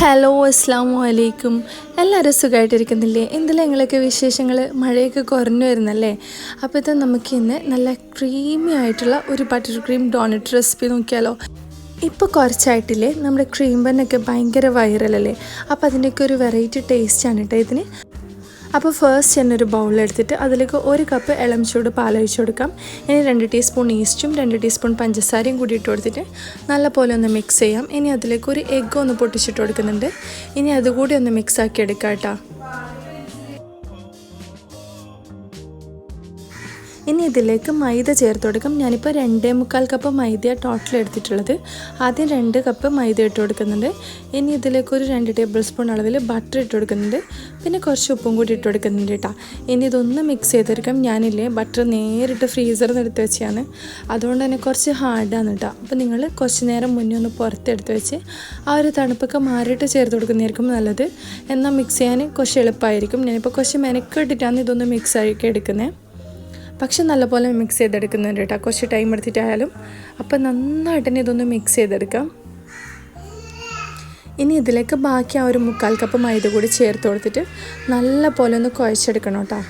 Hello അസ്സാം വലൈക്കും എല്ലാവരും സുഖമായിട്ടിരിക്കുന്നില്ലേ എന്തെല്ലാം നിങ്ങളൊക്കെ വിശേഷങ്ങൾ മഴയൊക്കെ കുറഞ്ഞു വരുന്നല്ലേ? അപ്പോൾ ഇത് നമുക്ക് ഇന്ന് നല്ല ക്രീമി ആയിട്ടുള്ള ഒരു ബട്ടർ ക്രീം ഡോണറ്റ് റെസിപ്പി നോക്കിയാലോ. ഇപ്പോൾ കുറച്ചായിട്ടില്ലേ? നമ്മുടെ ക്രീം ബണ്ണൊക്കെ ഭയങ്കര വൈറലല്ലേ അപ്പോൾ അതിന്റെയൊക്കെ ഒരു വെറൈറ്റി ടേസ്റ്റാണ് കേട്ടോ ഇതിന്. അപ്പോൾ ഫസ്റ്റ് തന്നെ ഒരു ബൗൾ എടുത്തിട്ട് അതിലേക്ക് ഒരു കപ്പ് ഇളം ചൂട് പാലൊഴിച്ച് കൊടുക്കാം. ഇനി രണ്ട് ടീസ്പൂൺ ഈസ്റ്റും രണ്ട് ടീസ്പൂൺ പഞ്ചസാരയും കൂടി ഇട്ട് കൊടുത്തിട്ട് നല്ല പോലെ ഒന്ന് മിക്സ് ചെയ്യാം. ഇനി അതിലേക്ക് ഒരു എഗ്ഗ് ഒന്ന് പൊട്ടിച്ചിട്ട് കൊടുക്കുന്നുണ്ട്. ഇനി അതുകൂടി ഒന്ന് മിക്സ് ആക്കി എടുക്കാം കേട്ടോ. ഇനി ഇതിലേക്ക് മൈദ ചേർത്ത് കൊടുക്കും. ഞാനിപ്പോൾ രണ്ടേ മുക്കാൽ കപ്പ് മൈദ ടോട്ടൽ എടുത്തിട്ടുള്ളത്. ആദ്യം രണ്ട് കപ്പ് മൈദ ഇട്ട് കൊടുക്കുന്നുണ്ട്. ഇനി ഇതിലേക്ക് ഒരു രണ്ട് ടേബിൾ സ്പൂൺ അളവിൽ ബട്ടർ ഇട്ട് കൊടുക്കുന്നുണ്ട്. പിന്നെ കുറച്ച് ഉപ്പും കൂടി ഇട്ട് കൊടുക്കുന്നുണ്ട് കേട്ടോ ഇനി ഇതൊന്ന് മിക്സ് ചെയ്തെടുക്കാം. ഞാനില്ലേ ബട്ടർ നേരിട്ട് ഫ്രീസറിൽ നിന്ന് എടുത്ത് വെച്ചാണ് അതുകൊണ്ട് തന്നെ കുറച്ച് ഹാർഡാണ് കേട്ടോ അപ്പോൾ നിങ്ങൾ കുറച്ച് നേരം മുന്നേ ഒന്ന് പുറത്തെടുത്ത് വെച്ച് ആ ഒരു തണുപ്പൊക്കെ മാറിയിട്ട് ചേർത്ത് കൊടുക്കുന്നതായിരിക്കും നല്ലത്. എന്നാൽ മിക്സ് ചെയ്യാൻ കുറച്ച് എളുപ്പമായിരിക്കും ഞാനിപ്പോൾ കുറച്ച് മെനക്കെട്ടിട്ടാണ് ഇതൊന്ന് മിക്സ് ആക്കി എടുക്കുന്നത് പക്ഷെ നല്ലപോലെ മിക്സ് ചെയ്തെടുക്കുന്നുണ്ട് കേട്ടോ കുറച്ച് ടൈം എടുത്തിട്ടായാലും. അപ്പം നന്നായിട്ട് തന്നെ ഇതൊന്ന് മിക്സ് ചെയ്തെടുക്കാം. ഇനി ഇതിലേക്ക് ബാക്കി ആ ഒരു മുക്കാൽ കപ്പ് മൈദ കൂടി ചേർത്ത് കൊടുത്തിട്ട് നല്ല പോലെ ഒന്ന് കുഴച്ചെടുക്കണം കേട്ടോ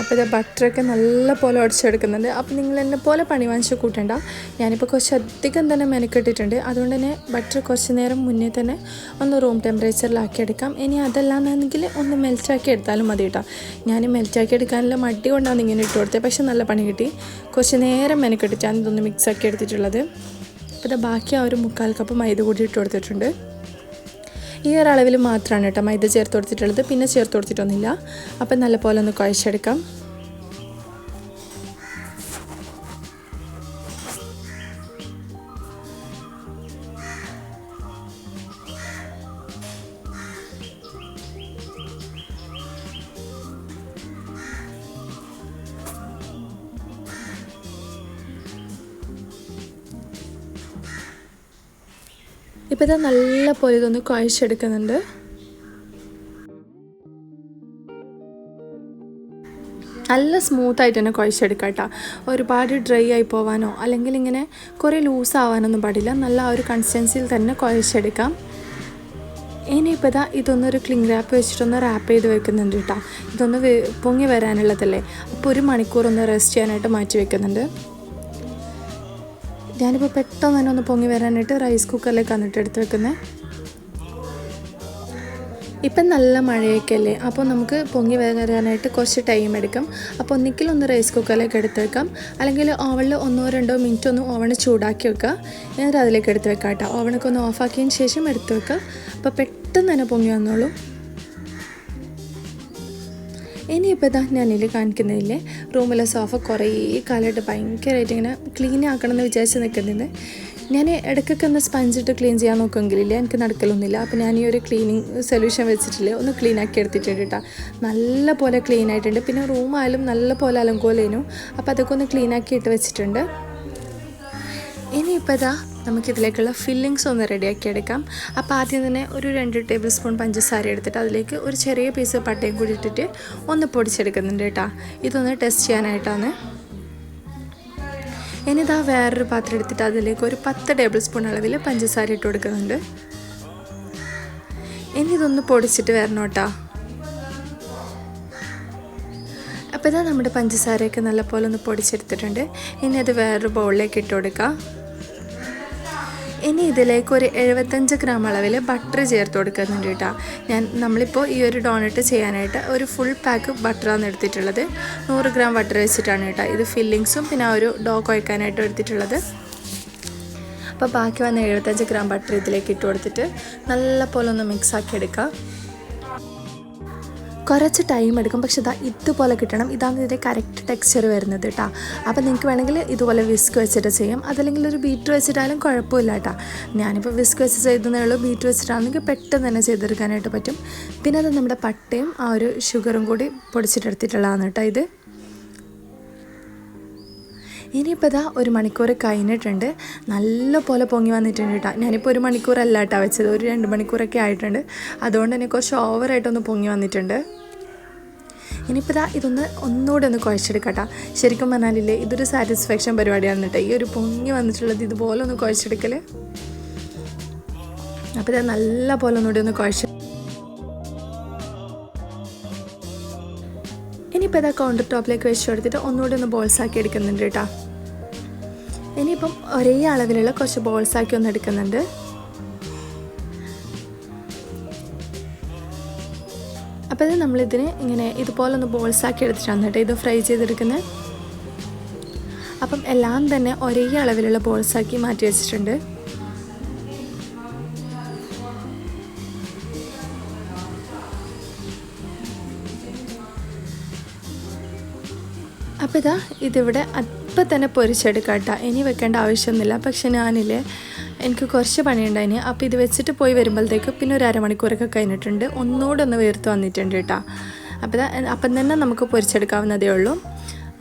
അപ്പോൾ ഇത് ബട്ടറൊക്കെ നല്ല പോലെ ഉടച്ചെടുക്കുന്നുണ്ട്. അപ്പോൾ നിങ്ങൾ എന്നെ പോലെ പണി വാങ്ങിച്ച് കൂട്ടേണ്ട. ഞാനിപ്പോൾ കുറച്ച് അധികം തന്നെ മെനക്കെട്ടിട്ടുണ്ട്. അതുകൊണ്ട് തന്നെ ബട്ടർ കുറച്ച് നേരം മുന്നേ തന്നെ ഒന്ന് റൂം ടെമ്പറേച്ചറിലാക്കി എടുക്കാം. ഇനി അതല്ലാന്നെങ്കിൽ ഒന്ന് മെൽറ്റാക്കി എടുത്താലും മതി കേട്ടോ ഞാൻ മെൽറ്റാക്കി എടുക്കാനുള്ള മടി കൊണ്ടാണ് ഇങ്ങനെ ഇട്ട് കൊടുത്തത് പക്ഷെ നല്ല പണി കിട്ടി. കുറച്ച് നേരം മെനക്കെട്ടിട്ടാണ് ഇതൊന്ന് മിക്സാക്കി എടുത്തിട്ടുള്ളത്. അപ്പോൾ ബാക്കി ആ ഒരു മുക്കാൽ കപ്പ് മൈദ കൂടി ഇട്ട് കൊടുത്തിട്ടുണ്ട്. ഈ ഒരു അളവിൽ മാത്രമാണ് കേട്ടോ മൈദ ചേർത്ത് കൊടുത്തിട്ടുള്ളത്. പിന്നെ ചേർത്ത് കൊടുത്തിട്ടൊന്നുമില്ല. അപ്പം നല്ലപോലെ ഒന്ന് കുഴച്ചെടുക്കാം. ഇപ്പോൾ ഇത് നല്ല പോലെ ഇതൊന്ന് കുഴച്ചെടുക്കുന്നുണ്ട് നല്ല സ്മൂത്തായിട്ട് തന്നെ കുഴച്ചെടുക്കാം കേട്ടോ ഒരുപാട് ഡ്രൈ ആയി പോവാനോ അല്ലെങ്കിൽ ഇങ്ങനെ കുറേ ലൂസ് ആവാനൊന്നും പാടില്ല. നല്ല ആ ഒരു കൺസിസ്റ്റൻസിയിൽ തന്നെ കുഴച്ചെടുക്കാം ഇനിയിപ്പോൾ ഇതാ ഇതൊന്നൊരു ക്ലിങ് റാപ്പ് വെച്ചിട്ടൊന്ന് റാപ്പ് ചെയ്ത് വെക്കുന്നുണ്ട് കേട്ടോ. ഇതൊന്ന് പൊങ്ങി വരാനുള്ളതല്ലേ. അപ്പോൾ ഒരു മണിക്കൂർ ഒന്ന് റെസ്റ്റ് ചെയ്യാനായിട്ട് മാറ്റി വെക്കുന്നുണ്ട്. ഞാനിപ്പോൾ പെട്ടെന്ന് തന്നെ ഒന്ന് പൊങ്ങി വരാനായിട്ട് റൈസ് കുക്കറിലേക്ക് വന്നിട്ട് എടുത്ത് വെക്കുന്നത് ഇപ്പം നല്ല മഴയൊക്കെ അല്ലേ? അപ്പോൾ നമുക്ക് പൊങ്ങി വരാനായിട്ട് കുറച്ച് ടൈം എടുക്കും. അപ്പോൾ ഒന്നിക്കിൽ ഒന്ന് റൈസ് കുക്കറിലേക്ക് എടുത്ത് വെക്കാം. അല്ലെങ്കിൽ ഓവണിൽ ഒന്നോ രണ്ടോ മിനിറ്റ് ഒന്ന് ഓവണ് ചൂടാക്കി വെക്കുക. എന്നിട്ട് അതിലേക്ക് എടുത്ത് വെക്കാം കേട്ടോ ഓവണൊക്കെ ഒന്ന് ഓഫാക്കിയതിന് ശേഷം എടുത്ത് വെക്കുക. അപ്പോൾ പെട്ടെന്ന് തന്നെ പൊങ്ങി വന്നോളൂ. ഇനിയിപ്പോൾ ഇതാ ഞാനിതിൽ കാണിക്കുന്നില്ലേ റൂമിലെ സോഫ കുറേ കാലമായിട്ട് ഭയങ്കരമായിട്ട് ഇങ്ങനെ ക്ലീൻ ആക്കണം എന്ന് വിചാരിച്ച് നിൽക്കുന്നുണ്ട് ഞാൻ ഇടയ്ക്കൊക്കെ ഒന്ന് സ്പഞ്ചിട്ട് ക്ലീൻ ചെയ്യാൻ നോക്കുമെങ്കിലില്ല? എനിക്ക് നടക്കലൊന്നുമില്ല. അപ്പോൾ ഞാൻ ഈ ഒരു ക്ലീനിങ് സൊല്യൂഷൻ വെച്ചിട്ടില്ല? ഒന്ന് ക്ലീൻ ആക്കി എടുത്തിട്ടുണ്ട് കേട്ടോ നല്ല പോലെ ക്ലീൻ ആയിട്ടുണ്ട്. പിന്നെ റൂമായാലും നല്ല പോലെ അലങ്കോലേനു അപ്പോൾ അതൊക്കെ ഒന്ന് ക്ലീൻ ആക്കി ഇട്ട് വെച്ചിട്ടുണ്ട് ഇനിയിപ്പോൾ ഇതാ നമുക്കിതിലേക്കുള്ള ഫില്ലിങ്സ് ഒന്ന് റെഡിയാക്കി എടുക്കാം. അപ്പോൾ ആദ്യം തന്നെ ഒരു രണ്ട് ടേബിൾ സ്പൂൺ പഞ്ചസാര എടുത്തിട്ട് അതിലേക്ക് ഒരു ചെറിയ പീസ് പട്ടയും കൂടി ഇട്ടിട്ട് ഒന്ന് പൊടിച്ചെടുക്കുന്നുണ്ട് കേട്ടോ. ഇതൊന്ന് ടെസ്റ്റ് ചെയ്യാനായിട്ടാണ്. ഇനിതാ വേറൊരു പാത്രം എടുത്തിട്ട് അതിലേക്ക് ഒരു പത്ത് ടേബിൾ സ്പൂൺ അളവിൽ പഞ്ചസാര ഇട്ട് കൊടുക്കുന്നുണ്ട്. ഇനി ഇതൊന്ന് പൊടിച്ചിട്ട് വരണം കേട്ടോ. അപ്പോൾ ഇതാ നമ്മുടെ പഞ്ചസാരയൊക്കെ നല്ലപോലെ ഒന്ന് പൊടിച്ചെടുത്തിട്ടുണ്ട്. ഇനി അത് വേറൊരു ബൗളിലേക്ക് ഇട്ട് കൊടുക്കാം. ഇനി ഇതിലേക്ക് ഒരു എഴുപത്തഞ്ച് ഗ്രാം അളവിൽ ബട്ടർ ചേർത്ത് കൊടുക്കുന്നുണ്ട് കേട്ടോ. ഞാൻ നമ്മളിപ്പോൾ ഈ ഒരു ഡോണറ്റ് ചെയ്യാനായിട്ട് ഒരു ഫുൾ പാക്ക് ബട്ടറാണ് എടുത്തിട്ടുള്ളത്. നൂറ് ഗ്രാം ബട്ടർ വെച്ചിട്ടാണ് കേട്ടോ ഇത് ഫില്ലിങ്സും പിന്നെ ഒരു ഡോ കുഴക്കാനായിട്ട് എടുത്തിട്ടുള്ളത്. അപ്പോൾ ബാക്കി വന്ന എഴുപത്തഞ്ച് ഗ്രാം ബട്ടർ ഇതിലേക്ക് ഇട്ട് കൊടുത്തിട്ട് നല്ല പോലെ ഒന്ന് മിക്സ് ആക്കി എടുക്കാം. കുറച്ച് ടൈം എടുക്കും. പക്ഷെ ഇതാ ഇതുപോലെ കിട്ടണം. ഇതാണ് ഇതിന്റെ കറക്റ്റ് ടെക്സ്ചർ വരുന്നത് കേട്ടോ അപ്പോൾ നിങ്ങൾക്ക് വേണമെങ്കിൽ ഇതുപോലെ വിസ്ക് വെച്ചിട്ട് ചെയ്യാം. അതല്ലെങ്കിൽ ഒരു ബീറ്റ് വെച്ചിട്ടായാലും കുഴപ്പമില്ല കേട്ടോ ഞാനിപ്പോൾ വിസ്ക് വെച്ച് ചെയ്തതേ ഉള്ളൂ. ബീറ്റ് വെച്ചിട്ടാണെങ്കിൽ പെട്ടെന്ന് തന്നെ ചെയ്തെടുക്കാനായിട്ട് പറ്റും. പിന്നെ അത് നമ്മുടെ പട്ടയും ആ ഒരു ഷുഗറും കൂടി പൊടിച്ചിട്ടെടുത്തിട്ടുള്ളതാണ് കേട്ടോ ഇത്. ഇനിയിപ്പോൾ ഇതാ ഒരു മണിക്കൂർ കഴിഞ്ഞിട്ടുണ്ട്. നല്ല പോലെ പൊങ്ങി വന്നിട്ടുണ്ട് കേട്ടോ. ഞാനിപ്പോൾ ഒരു മണിക്കൂറല്ല കേട്ടോ വെച്ചത്. ഒരു രണ്ട് മണിക്കൂറൊക്കെ ആയിട്ടുണ്ട്. അതുകൊണ്ട് തന്നെ കുറച്ച് ഓവറായിട്ടൊന്ന് പൊങ്ങി വന്നിട്ടുണ്ട്. ഇനിയിപ്പോൾ ഇതാ ഇതൊന്ന് ഒന്നുകൂടെ ഒന്ന് കുഴച്ചെടുക്കട്ടാ. ശരിക്കും പറഞ്ഞാലില്ലേ ഇതൊരു സാറ്റിസ്ഫാക്ഷൻ പരിപാടിയാണ് കേട്ടോ. ഈ ഒരു പൊങ്ങി വന്നിട്ടുള്ളത് ഇതുപോലെ ഒന്ന് കുഴച്ചെടുക്കൽ അപ്പോൾ ഇത് നല്ല പോലെ ഒന്നുകൂടി ഒന്ന് കുഴച്ച് ഇനിയിപ്പോൾ ഇതാ കൗണ്ടർ ടോപ്പിലേക്ക് വെച്ച് കൊടുത്തിട്ട് ഒന്നുകൂടി ഒന്ന് ബോൾസ് ആക്കി എടുക്കുന്നുണ്ട് കേട്ടോ. ഇനിയിപ്പം ഒരേ അളവിലുള്ള കുറച്ച് ബോൾസ് ആക്കി ഒന്ന് എടുക്കുന്നുണ്ട്. അപ്പോൾ ഇത് നമ്മളിതിന് ഇങ്ങനെ ഇതുപോലെ ഒന്ന് ബോൾസ് ആക്കി എടുത്തിട്ടാണ് കേട്ടോ ഇത് ഫ്രൈ ചെയ്തെടുക്കുന്നത് അപ്പം എല്ലാം തന്നെ ഒരേ അളവിലുള്ള ബോൾസ് ആക്കി മാറ്റി വെച്ചിട്ടുണ്ട്. അപ്പോൾ ഇതാ ഇതിവിടെ അപ്പം തന്നെ പൊരിച്ചെടുക്കാം കേട്ടോ ഇനി വെക്കേണ്ട ആവശ്യമൊന്നുമില്ല. പക്ഷെ ഞാനില്ലേ എനിക്ക് കുറച്ച് പണിയുണ്ടായിന്. അപ്പോൾ ഇത് വെച്ചിട്ട് പോയി വരുമ്പോഴത്തേക്ക് പിന്നെ ഒരു അരമണിക്കൂറൊക്കെ കഴിഞ്ഞിട്ടുണ്ട്. ഒന്നുകൂടെ ഒന്ന് വേർത്ത് വന്നിട്ടുണ്ട് കേട്ടോ അപ്പോൾ അപ്പം തന്നെ നമുക്ക് പൊരിച്ചെടുക്കാവുന്നതേ ഉള്ളൂ.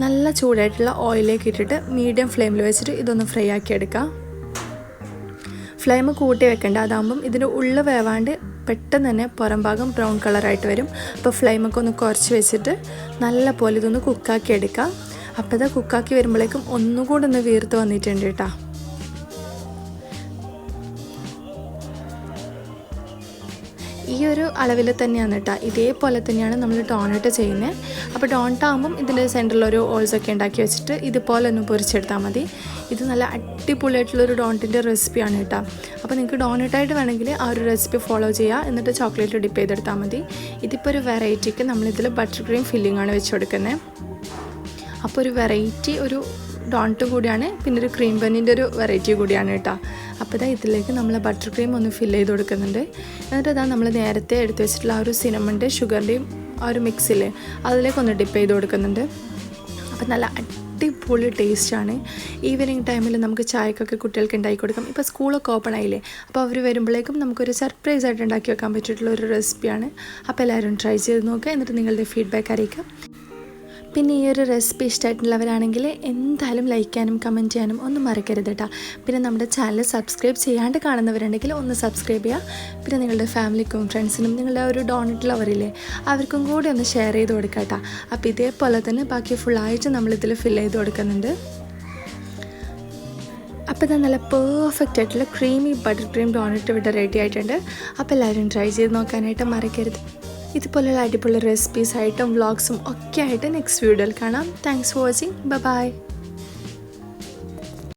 നല്ല ചൂടായിട്ടുള്ള ഓയിലേക്ക് ഇട്ടിട്ട് മീഡിയം ഫ്ലെയിമിൽ വെച്ചിട്ട് ഇതൊന്ന് ഫ്രൈ ആക്കി എടുക്കാം. ഫ്ലെയിം കൂട്ടി വെക്കേണ്ട. അതാകുമ്പം ഇതിന്റെ ഉള്ളിൽ വേവാണ്ട് പെട്ടെന്ന് തന്നെ പുറം ഭാഗം ബ്രൗൺ കളറായിട്ട് വരും. അപ്പോൾ ഫ്ലെയിമൊക്കെ ഒന്ന് കുറച്ച് വെച്ചിട്ട് നല്ല പോലെ ഇതൊന്ന് കുക്കാക്കി എടുക്കാം. അപ്പോൾ ഇത് കുക്കാക്കി വരുമ്പോഴേക്കും ഒന്നുകൂടെ ഒന്ന് വീർത്ത് വന്നിട്ടുണ്ട് കേട്ടോ ഈ ഒരു അളവിൽ തന്നെയാണ് കേട്ടോ ഇതേപോലെ തന്നെയാണ് നമ്മൾ ഡോണട്ട് ചെയ്യുന്നത്. അപ്പോൾ ഡോണട്ട് ആകുമ്പം ഇതിന്റെ സെന്ററിൽ ഒരു ഓൾസൊക്കെ ഉണ്ടാക്കി വെച്ചിട്ട് ഇതുപോലെ ഒന്ന് പൊരിച്ചെടുത്താൽ മതി. ഇത് നല്ല അടിപൊളിയായിട്ടുള്ളൊരു ഡോണറ്റിന്റെ റെസിപ്പിയാണ് കേട്ടോ. അപ്പോൾ നിങ്ങൾക്ക് ഡോണറ്റായിട്ട് വേണമെങ്കിൽ ആ ഒരു റെസിപ്പി ഫോളോ ചെയ്യുക. എന്നിട്ട് ചോക്ലേറ്റ് ഡിപ്പ് ചെയ്തെടുത്താൽ മതി. ഇതിപ്പോൾ ഒരു വെറൈറ്റിക്ക് നമ്മളിതിൽ ബട്ടർ ക്രീം ഫില്ലിംഗ് ആണ് വെച്ച് കൊടുക്കുന്നത്. അപ്പോൾ ഒരു വെറൈറ്റി ഒരു ഡോണറ്റ് കൂടിയാണ്. പിന്നെ ഒരു ക്രീം ബണ്ണിന്റെ ഒരു വെറൈറ്റി കൂടിയാണ് കേട്ടോ. അപ്പോൾ ഇതാ ഇതിലേക്ക് നമ്മൾ ബട്ടർ ക്രീം ഒന്ന് ഫില്ല് ചെയ്ത് കൊടുക്കുന്നുണ്ട്. എന്നിട്ട് ഇതാ നമ്മൾ നേരത്തെ എടുത്ത് വെച്ചിട്ടുള്ള ആ ഒരു സിനമന്റെ ഷുഗറിന്റെയും ആ ഒരു മിക്സിൽ അതിലേക്ക് ഒന്ന് ഡിപ്പ് ചെയ്ത് കൊടുക്കുന്നുണ്ട്. അപ്പോൾ നല്ല അടിപൊളി ടേസ്റ്റാണ്. ഈവനിങ് ടൈമിൽ നമുക്ക് ചായക്കൊക്കെ കുട്ടികൾക്ക് ഉണ്ടാക്കി കൊടുക്കാം. ഇപ്പോൾ സ്കൂളൊക്കെ ഓപ്പൺ ആയില്ലേ? അപ്പോൾ അവർ വരുമ്പോഴേക്കും നമുക്കൊരു സർപ്രൈസ് ആയിട്ട് ഉണ്ടാക്കി വെക്കാൻ പറ്റിയിട്ടുള്ള ഒരു റെസിപ്പിയാണ് അപ്പോൾ എല്ലാവരും ട്രൈ ചെയ്ത് നോക്കുക എന്നിട്ട് നിങ്ങളുടെ ഫീഡ്ബാക്ക് അറിയിക്കാം. പിന്നെ ഈ ഒരു റെസിപ്പി ഇഷ്ടമായിട്ടുള്ളവരാണെങ്കിൽ എന്തായാലും ലൈക്ക് ചെയ്യാനും കമന്റ് ചെയ്യാനും ഒന്നും മറക്കരുത് കേട്ടോ പിന്നെ നമ്മുടെ ചാനൽ സബ്സ്ക്രൈബ് ചെയ്യാണ്ട് കാണുന്നവരുണ്ടെങ്കിൽ ഒന്ന് സബ്സ്ക്രൈബ് ചെയ്യുക. പിന്നെ നിങ്ങളുടെ ഫാമിലിക്കും ഫ്രണ്ട്സിനും നിങ്ങളുടെ ഒരു ഡോണറ്റ് ലവറില്ലേ അവർക്കും കൂടി ഒന്ന് ഷെയർ ചെയ്ത് കൊടുക്കുക കേട്ടോ അപ്പോൾ ഇതേപോലെ തന്നെ ബാക്കി ഫുള്ളായിട്ട് നമ്മളിതിൽ ഫിൽ ചെയ്ത് കൊടുക്കുന്നുണ്ട്. അപ്പോൾ ഇത് നല്ല പെർഫെക്റ്റ് ആയിട്ടുള്ള ക്രീമി ബട്ടർ ക്രീം ഡോണറ്റ് ഇവിടെ റെഡി ആയിട്ടുണ്ട്. അപ്പോൾ എല്ലാവരും ട്രൈ ചെയ്ത് നോക്കാനായിട്ട് മറക്കരുത്. ഇതുപോലുള്ള അടിപൊളി റെസിപ്പീസ് ആയിട്ടും വ്ളോഗ്സും ഒക്കെ ആയിട്ട് നെക്സ്റ്റ് വീഡിയോയിൽ കാണാം. Thanks for watching bye